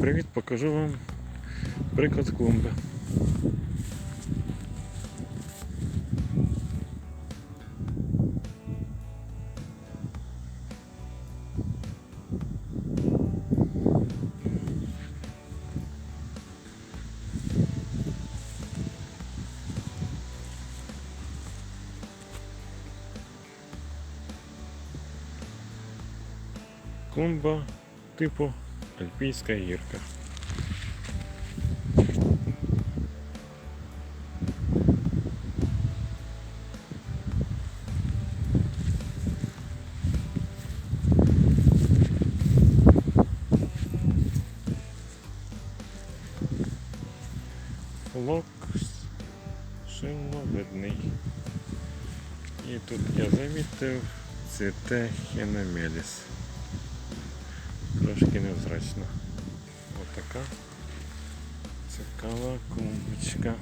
Привіт, покажу вам приклад клумби. Клумба типу Альпійська гірка. Флок видний. І тут я замітив цвіте хіномеліс. Трошки невзрачно. Отака цікава клумбочка.